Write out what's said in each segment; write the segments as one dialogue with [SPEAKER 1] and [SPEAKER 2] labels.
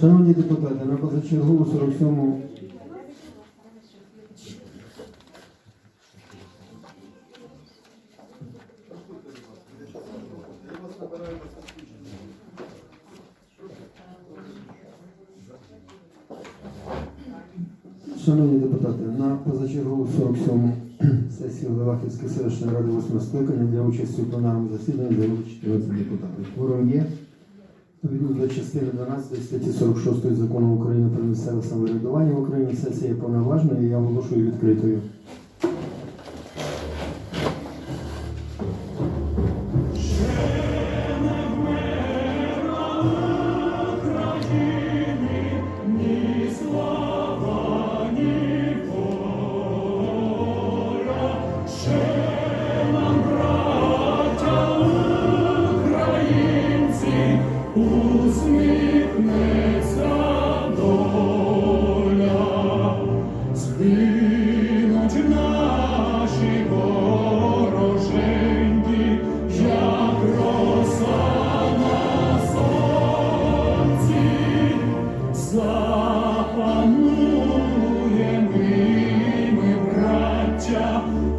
[SPEAKER 1] Шановні депутати, на позачергову 47 Шановні депутати, на позачергову 47 сесію Левахівської селищної ради 8 скликання для участі у пленарному засіданні з'явилося 14 депутатів. Форум є. Відповідно до частини 12 статті 46 закону України про місцеве самоврядування в Україні сесія повноважна і я оголошую відкритою.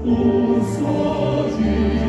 [SPEAKER 2] У своїй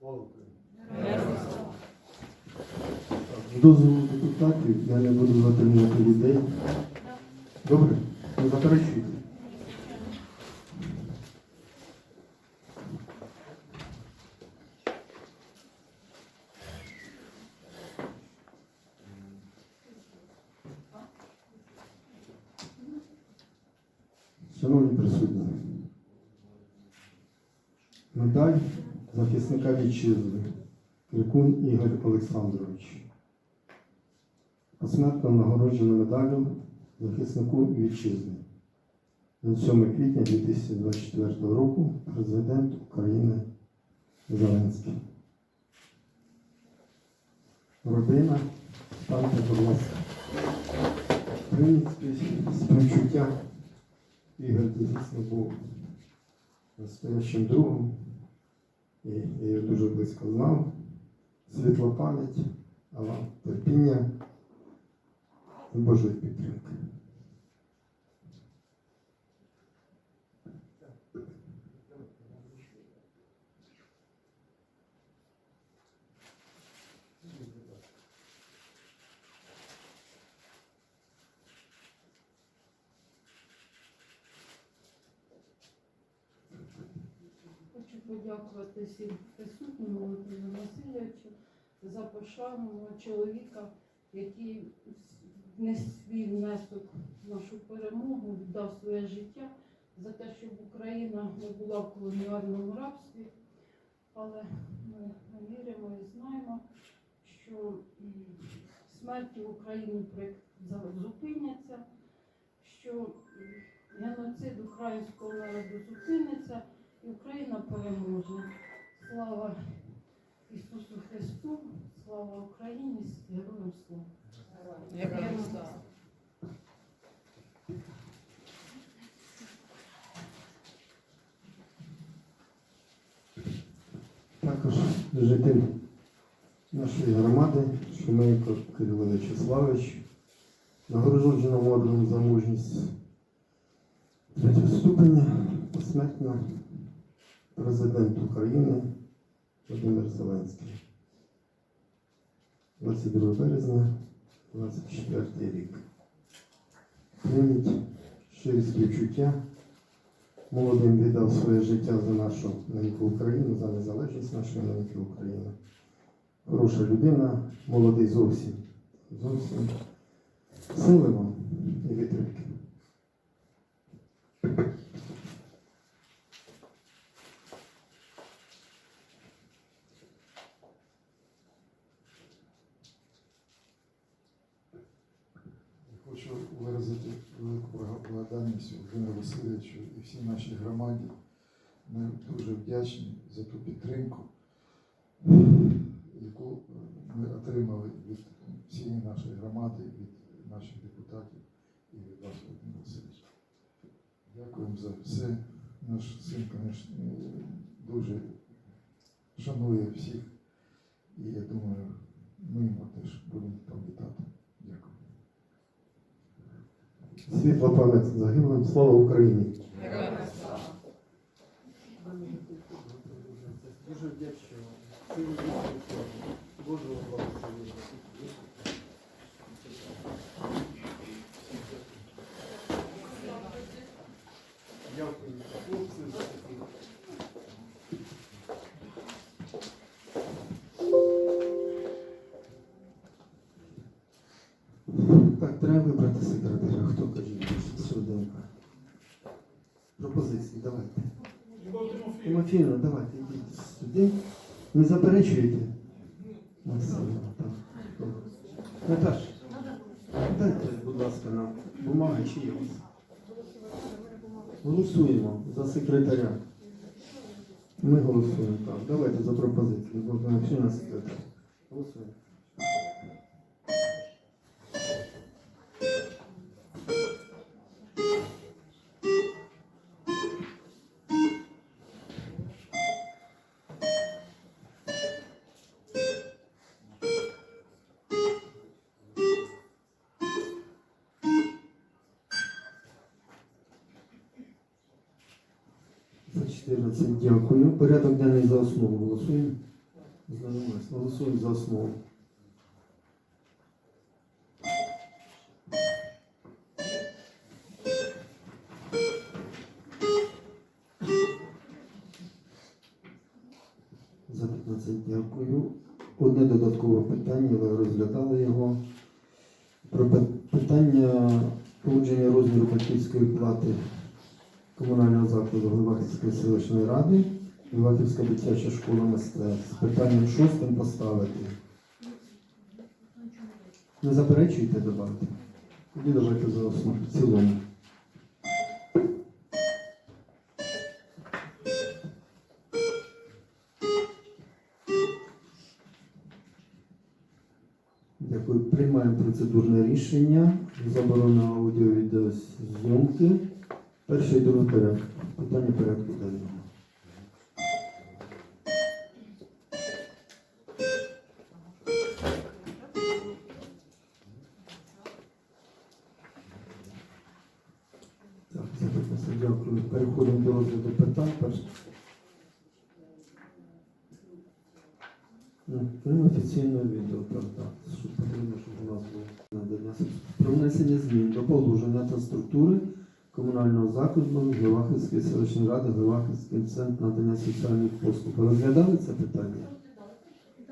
[SPEAKER 1] Слава Україні! Дозволу депутатів я не буду затримувати людей. Добре? Не заперечуйте. Шановні присутні, медаль захисника вітчизни Крикун Ігор Олександрович. Посмертно нагороджено медаллю захиснику вітчизни. На 7 квітня 2024 року президент України Зеленський. Родина, станьте, будь ласка. Прийміть спів- співчуття. Ігор дійсно був настоящим другом. І я її дуже близько знав. Світла пам'ять, терпіння і Божої підтримки.
[SPEAKER 3] Подякувати всім присутнім Володимиру Васильовичу за пошану чоловіка, який вніс свій внесок в нашу перемогу, віддав своє життя за те, щоб Україна не була в колоніальному рабстві. Але ми віримо і знаємо, що смерті в Україні зупиняться, що геноцид українського народу зупиниться. Україна переможе. Слава Ісусу Христу, слава Україні, героям слава.
[SPEAKER 4] Героям слава.
[SPEAKER 1] також житель нашої громади, Шумейко Кирило Вячеславович, нагороджено орденом за мужність третього ступеня посмертно президент України Володимир Зеленський. 22 березня 24 рік. Прийміть щирі співчуття. Молодим віддав своє життя за нашу неньку Україну, за незалежність нашої неньки України. Хороша людина, молодий зовсім. Зовсім. Сили вам і витримки.
[SPEAKER 5] Хочу виразити велику благодарність Володимиру Васильовичу і всій нашій громаді. Ми дуже вдячні за ту підтримку, яку ми отримали від всієї нашої громади, від наших депутатів і від вас, Володимир Васильович. Дякуємо за все. Наш син, звісно, дуже шанує всіх. І я думаю, ми йому теж будемо пам'ятати. Дякую.
[SPEAKER 1] Світла пам'ять загиблим. Слава Україні!
[SPEAKER 4] Героям слава.
[SPEAKER 1] Дуже вдячний вам. Благословення. Так, треба вибрати секретаря. Давайте.
[SPEAKER 2] Тимофіївна,
[SPEAKER 1] давайте йдіть сюди. Не заперечуєте? Васильівна, так. Добре. Наташ, дайте, будь ласка, нам бумаги чи є вас? Голосуємо за секретаря. Ми голосуємо, так. Давайте за пропозицію. Любов Тимофіївна, секретар. Голосуємо. 14 дякую. Порядок денний за основу голосуємо. Знаємось. Голосуємо за основу. За 15 дякую. Одне додаткове питання, ви розглядали його. Про питання погодження розміру батьківської плати комунального закладу Глибаківської селищної ради, Глибаківська дитяча школа мистецтв. З питанням шостим поставити. Не заперечуєте додати? Тоді давайте за основу в цілому. Дякую. Приймаємо процедурне рішення. Заборона аудіо-відеозйомки. Перше і друге порядку. Питання порядку денного. Дякую. Переходимо до розгляду питань. Перше. Прямо відео, так. Що потрібно, щоб у нас було надання про внесення змін до положення та структури комунального закладу Гливахівської селищної ради, Гливахівський центр надання соціальних послуг. Розглядали це питання?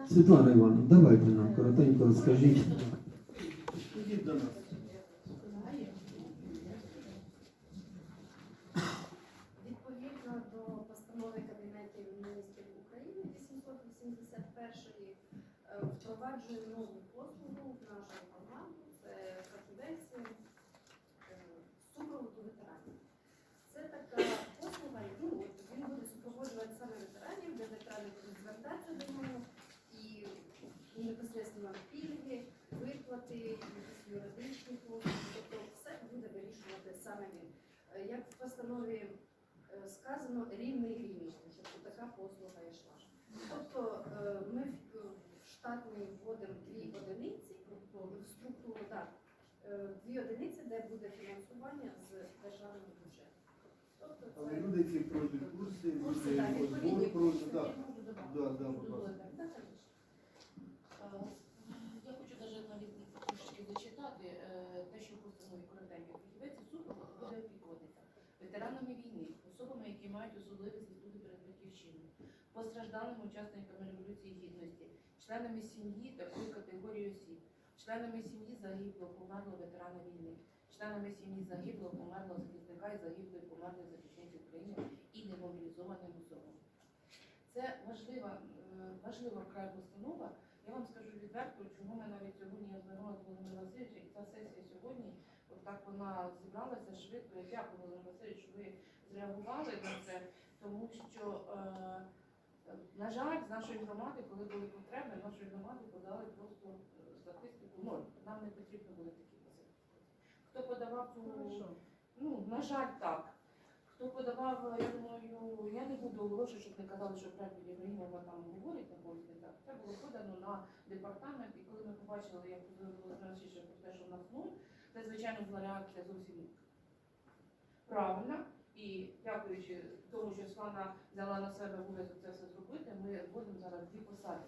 [SPEAKER 1] Світлана Івановна, давайте нам коротенько розкажіть. До нас.
[SPEAKER 6] Відповідно до постанови Кабінету міністрів України 881 е, впроваджує нову послугу в нашу команду. Це фахівець е, супроводу ветеранів. Це така послуга, ну, от він буде супроводжувати саме ветеранів, де ветерани будуть звертатися до нього і непосередньо пільги, юридичні послуги. Тобто все буде вирішувати саме він. Як в постанові сказано, рівний рівному, щоб така послуга йшла. Тобто ми в штатний вводимо дві одиниці, в структуру, так, дві одиниці, де буде фінансування з державного бюджету. Тобто
[SPEAKER 1] Але люди ці пройдуть курси, люди
[SPEAKER 6] так,
[SPEAKER 1] пройдуть, так. ласка.
[SPEAKER 6] Так, звісно.
[SPEAKER 4] Е, Я хочу навіть навіть трошки зачитати е, те, що в постанові коротенько. Фахівець суду буде опікуватися ветеранами війни, особами, які мають особливі заслуги перед батьківщиною, постраждалими учасниками Революції Гідності, членами сім'ї такої категорії осіб, членами сім'ї загиблого померлого ветерана війни, членами сім'ї загиблого померлого захисника і загиблої померлої захисниці України і демобілізованим особам. Це важлива, е, важлива край постанова. Я вам скажу відверто, чому ми навіть сьогодні я до Володимира Васильовича, і ця сесія так вона зібралася швидко. Я дякую Володимир Васильович, що ви зреагували на це, тому що, е, на жаль, з нашої громади, коли були потреби, нашої громади подали просто е, статистику ноль. Нам не потрібно були такі позиції. Хто подавав цю, ну, на жаль, так. Хто подавав, я думаю, я не буду оголошувати, щоб не казали, що Крем Євгенівна там говорить на когось не так. Це було подано на департамент, і коли ми побачили, як про те, що в нас нуль, це, звичайно, була реакція зовсім правильна. І дякуючи тому, що Свана взяла на себе обов'язок це все зробити, ми вводимо зараз дві посади.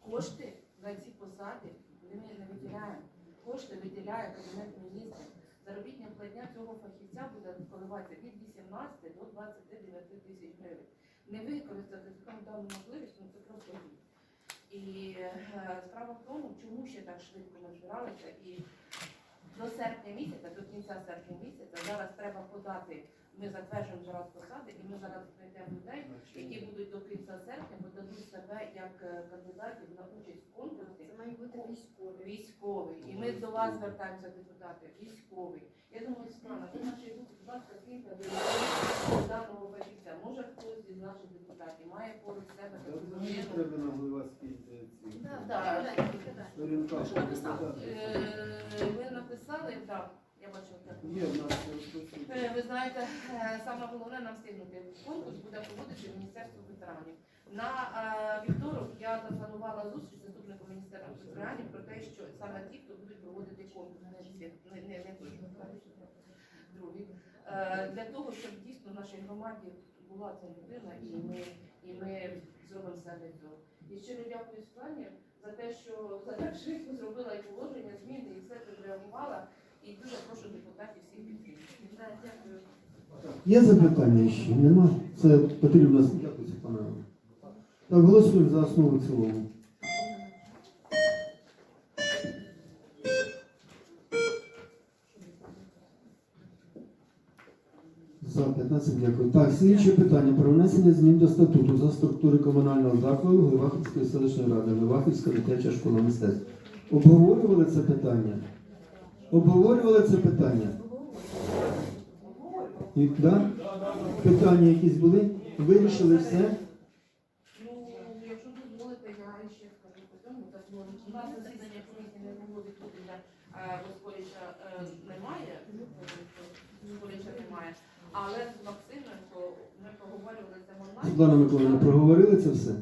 [SPEAKER 4] Кошти на ці посади ми не виділяємо. Кошти виділяє Кабінет міністрів. Заробітня платня цього фахівця буде коливатися від 18 до 29 тисяч гривень. Не використати таку дану можливість, ну це просто гріх. І е, справа в тому, чому ще так швидко ми збиралися, і до серпня місяця, до кінця серпня місяця, зараз треба подати, ми затверджуємо зараз посади, і ми зараз знайдемо людей, які будуть до кінця серпня, подадуть себе як е, кандидатів на участь в конкурсі
[SPEAKER 6] Це має бути військові.
[SPEAKER 4] військовий. І ми до вас звертаємося, депутати, військовий. Я думаю, Світлана, ви нашій групі, будь ласка, кілька до даного фахівця. Може хтось із наших депутатів має поруч себе
[SPEAKER 1] Та
[SPEAKER 4] таку людину?
[SPEAKER 6] написали?
[SPEAKER 4] Е, Ви написали, так, я бачила.
[SPEAKER 1] Е.
[SPEAKER 4] Ви знаєте, е, саме головне нам встигнути. Конкурс буде проводити Міністерство ветеранів. На е, вівторок я запланувала зустріч з заступником міністерства ветеранів про те, що саме ті, хто будуть проводити конкурс, не світ- для того, щоб дійсно в нашій громаді була ця людина, і ми, і ми зробимо все для цього. І щиро дякую Світлані за те, що за так швидко зробила і положення, зміни, і все це зреагувала. І дуже прошу депутатів всіх.
[SPEAKER 1] Є запитання ще? Нема? Це потрібно. Дякую, Світлана. Так, голосуємо за основу цілому. За 15, дякую. Так, слідче питання про внесення змін до статуту за структури комунального закладу Гливахівської селищної ради, Гливахівська дитяча школа мистецтв. Обговорювали це питання? Обговорювали це питання? І, да? Питання якісь були? Вирішили все?
[SPEAKER 4] Ну, якщо дозволите, я ще скажу по цьому. Так, у нас засідання комісії не було відбутися, бо Скоріча немає, Скоріча немає. Але з Максимом то ми проговорювали це онлайн.
[SPEAKER 1] Світлана Миколаївна, проговорили це все?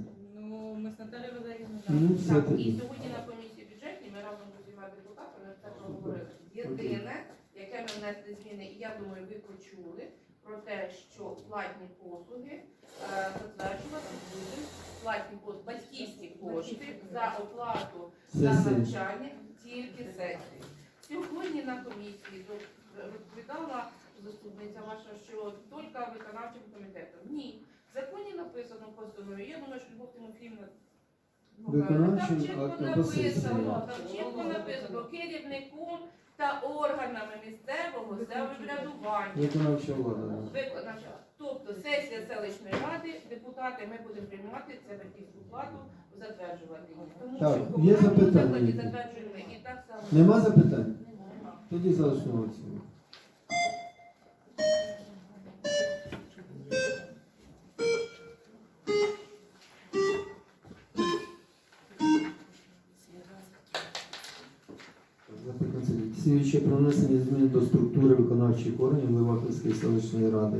[SPEAKER 7] Ну, ми з Наталією Валеріївною
[SPEAKER 1] Ну,
[SPEAKER 7] так.
[SPEAKER 1] все
[SPEAKER 4] Так,
[SPEAKER 1] тоді.
[SPEAKER 4] і сьогодні на комісії бюджетній ми разом з усіма депутатами це проговорили. Єдине, внесли зміни, і я думаю, ви почули про те, що платні послуги е, затверджувати будуть платні послуги, батьківські кошти за оплату за навчання тільки сесії. Сьогодні на комісії до- розповідала заступниця ваша, що тільки виконавчим комітетом. Ні. В законі написано постанові. Я думаю, що Любов Тимофіївна
[SPEAKER 1] Виконавчим
[SPEAKER 4] там чітко
[SPEAKER 1] актом
[SPEAKER 4] написано, там чітко написано керівником та органами місцевого самоврядування.
[SPEAKER 1] Виконавча влада.
[SPEAKER 4] Виконавча. Тобто сесія селищної ради, депутати, ми будемо приймати це батьківську плату, затверджувати. її. Тому
[SPEAKER 1] Так,
[SPEAKER 4] що
[SPEAKER 1] є запитання
[SPEAKER 4] закладі затверджуємо і так само.
[SPEAKER 1] Нема запитань? Тоді за основу і в цілому. Змін до структури виконавчих органів Леваківської селищної ради.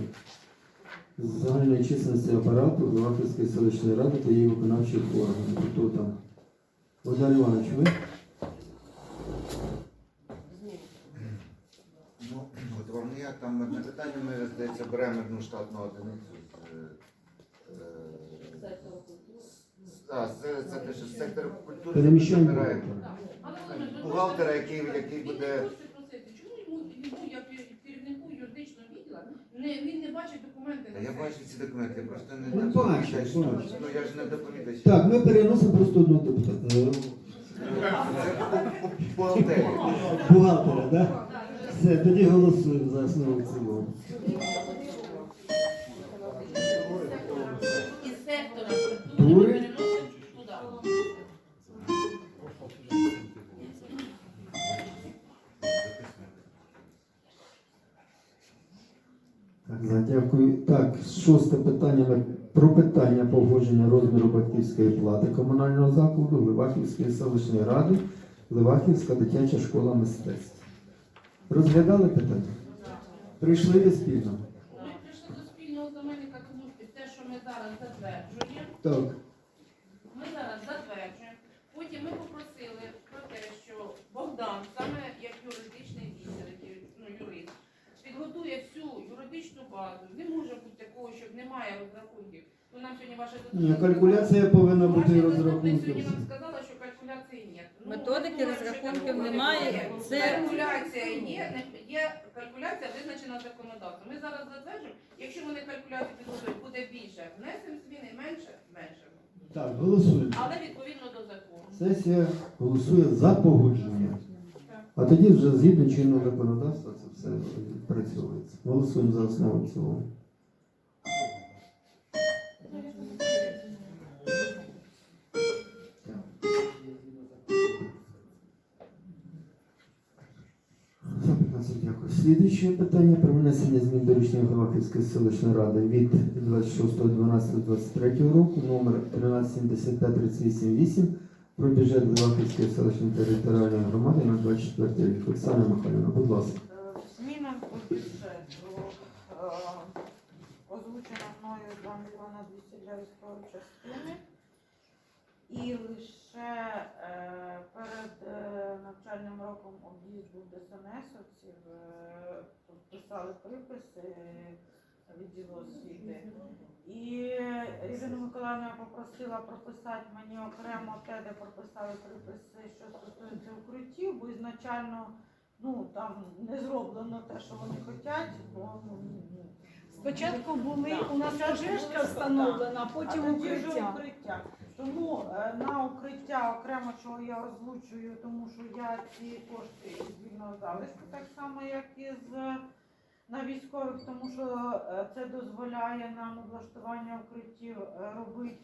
[SPEAKER 1] загальної численності апарату Левахівської селищної ради та її виконавчих органів. Хто там? Володимир Іванович, ви?
[SPEAKER 8] Ну, от вам я там одне питання, ми, здається, беремо одну штатну одиницю. е, А, це, це те, що з сектору культури
[SPEAKER 1] Переміщаємо
[SPEAKER 8] забираємо.
[SPEAKER 1] бухгалтера.
[SPEAKER 8] Який- який буде-
[SPEAKER 4] не хоче просити. Чому йому, як керівнику юридичного відділу, не, він не бачить документи
[SPEAKER 8] Та
[SPEAKER 4] на
[SPEAKER 8] я
[SPEAKER 4] це?
[SPEAKER 8] бачу ці документи, я просто не
[SPEAKER 1] Ну,
[SPEAKER 8] доповідач.
[SPEAKER 1] бачу, бачу.
[SPEAKER 8] Ну я ж не доповідач.
[SPEAKER 1] Так, ми переносимо просто одного депутата. Е,
[SPEAKER 8] бу- бу- бухгалтерія.
[SPEAKER 1] Бухгалтера, так? Да? Все, тоді голосуємо за основу в цілому. Питання погодження розміру батьківської плати комунального закладу Левахівської селищної ради, Левахівська дитяча школа мистецтв. Розглядали питання? Прийшли ви спільно?
[SPEAKER 4] Ми прийшли до спільного за тому що те, що ми зараз затверджуємо,
[SPEAKER 1] Так.
[SPEAKER 4] ми зараз затверджуємо. Потім ми попросили про те, що Богдан, саме як юридичний відділ, який, ну, юрист, підготує всю юридичну базу. Не може бути такого, щоб немає розрахунків. Ну, нам сьогодні ваша
[SPEAKER 1] Ні, калькуляція повинна бути
[SPEAKER 4] Ваша
[SPEAKER 1] розрахунків.
[SPEAKER 4] сьогодні нам сказала, що калькуляції ні. Ну,
[SPEAKER 7] Методики,
[SPEAKER 4] думаємо, що
[SPEAKER 7] розрахунків немає. Це-
[SPEAKER 4] Калькуляція є, є калькуляція визначена законодавством. Ми зараз затверджуємо, якщо вони калькуляцію підготують, буде більше, внесемо зміни, менше, менше.
[SPEAKER 1] Так, голосуємо.
[SPEAKER 4] Але відповідно до закону.
[SPEAKER 1] Сесія голосує за погодження. А тоді вже згідно чинного законодавства це все відпрацьовується. Голосуємо за основу в цілому. Дякую. Слідуюче питання про внесення змін до рішення Галаківської селищної ради від 26.12.23 року номер 137538 про бюджет Галаківської селищної територіальної громади на 24 рік. Оксана Михайлівна, будь ласка.
[SPEAKER 9] Е, Зміна до бюджету е, озвучена мною 2 мільйона 200 для військової частини. І лише е, перед е, навчальним роком об'їзду ДСНСовців е, підписали приписи відділу освіти. І Ірина Миколаївна попросила прописати мені окремо те, де прописали приписи, що стосується укриттів, бо ізначально ну там не зроблено те, що вони хочуть, бо ну, ну,
[SPEAKER 10] Спочатку були
[SPEAKER 9] Так,
[SPEAKER 10] у нас пожежка встановлена, а потім укриття.
[SPEAKER 9] укриття. Тому е, на укриття окремо чого я озвучую, тому що я ці кошти із вільного залишку, так само як і з на військових, тому що е, це дозволяє нам облаштування укриттів е, робити.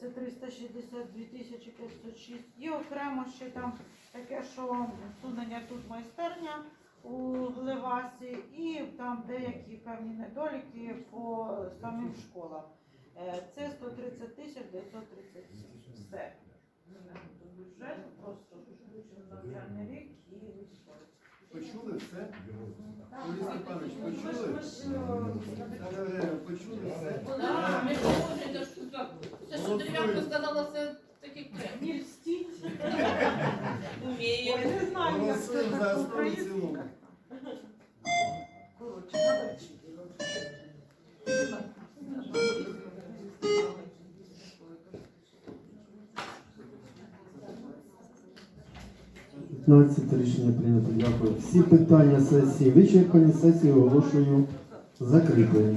[SPEAKER 9] Це 362 тисячі 506. І окремо ще там таке, що сунення тут майстерня у Левасі, і там деякі певні недоліки по самим школам. Е, Це 130 тисяч 937. Все. Бюджет просто включено навчальний рік.
[SPEAKER 1] Почули все?
[SPEAKER 9] Так,
[SPEAKER 1] Степанович, почули?
[SPEAKER 9] е,
[SPEAKER 1] Почули все?
[SPEAKER 4] Да, ми погоджуємося, що так. Це що Дерев'янко сказала, це таких треба.
[SPEAKER 9] Не льстіть.
[SPEAKER 4] Вміє.
[SPEAKER 9] Ой, не знаю, як це
[SPEAKER 1] Голосуємо за
[SPEAKER 9] так
[SPEAKER 1] основу в
[SPEAKER 9] по-українськи.
[SPEAKER 1] цілому.
[SPEAKER 9] Коротше,
[SPEAKER 1] 15 рішення прийнято. Дякую. Всі питання сесії вичерпані. Сесію оголошую закритою.